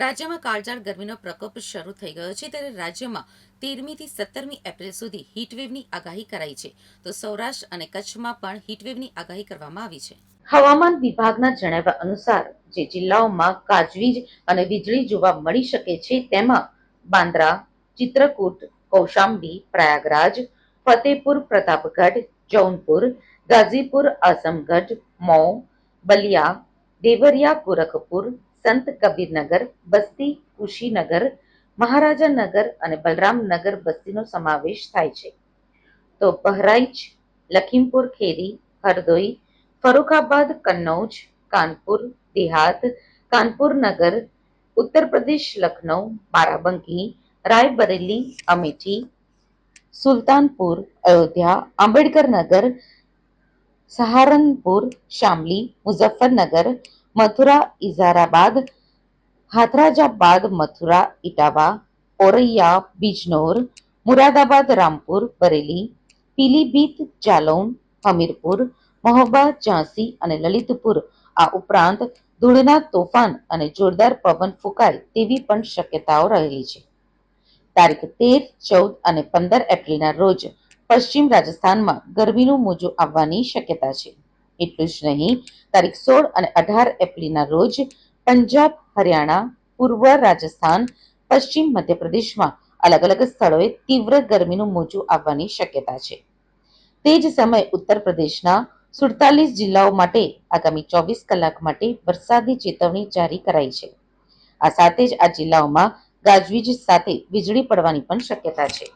રાજ્યમાં કાળઝાળ ગરમીનો પ્રકોપ શરૂ થઈ ગયો છે ત્યારે રાજ્યમાં તેરમીથી સત્તરમી એપ્રિલ સુધી હીટવેવની આગાહી કરાઈ છે. તો સૌરાષ્ટ્ર અને કચ્છમાં પણ હીટવેવની આગાહી કરવામાં આવી છે. હવામાન વિભાગના જણાવ્યા અનુસાર જે જિલ્લાઓમાં ગાજવીજ અને વીજળી જોવા મળી શકે છે તેમાં બાંદ્રા, ચિત્રકૂટ, કૌશાંબી, પ્રયાગરાજ, ફતેપુર, પ્રતાપગઢ, જૌનપુર, ગાઝીપુર, આઝમગઢ, મૌ, બલિયા, દેવરિયા, ગોરખપુર સંત કબીરનગર બસ્તી કુશીનગર મહારાજાનગર અને બલરામનગર બસ્તીનો સમાવેશ થાય છે. તો બહરાઈચ, લખીમપુર, ખેરી, હરદોઈ, ફરુખાબાદ, કન્નૌજ, કાનપુર, દેહાત, કાનપુર નગર, ઉત્તર પ્રદેશ લખનઉ બારાબંકી, રાયબરેલી, અમેઠી, સુલતાનપુર, અયોધ્યા, આંબેડકર નગર, સહારનપુર, શામલી, મુઝફ્ફરનગર મથુરા, ઇઝારાબાદ, હાથરાજાબાદ, મથુરા, ઇટાવા, ઓરૈયા, બિજનોર, મુરાદાબાદ, રામપુર, બરેલી, પીલીભીત જાલૌન હમીરપુર, મહોબા, ઝાંસી અને લલિતપુર. આ ઉપરાંત ધૂળના તોફાન અને જોરદાર પવન ફૂંકાય તેવી પણ શક્યતાઓ રહેલી છે. તારીખ તેર, ચૌદ અને પંદર એપ્રિલના રોજ પશ્ચિમ રાજસ્થાનમાં ગરમીનું મોજું આવવાની શક્યતા છે. એટલું જ નહીં. તારીખ સોળ અને અઢાર એપ્રિલના રોજ પંજાબ, હરિયાણા, પૂર્વ રાજસ્થાન, પશ્ચિમ મધ્યપ્રદેશમાં અલગ અલગ સ્થળોએ તીવ્ર ગરમીનું મોજું આવવાની શક્યતા છે. તે જ સમયે ઉત્તર પ્રદેશના સુડતાલીસ જિલ્લાઓ માટે આગામી ચોવીસ કલાક માટે વરસાદની ચેતવણી જારી કરાઈ છે. આ સાથે જ આ જિલ્લાઓમાં ગાજવીજ સાથે વીજળી પડવાની પણ શક્યતા છે.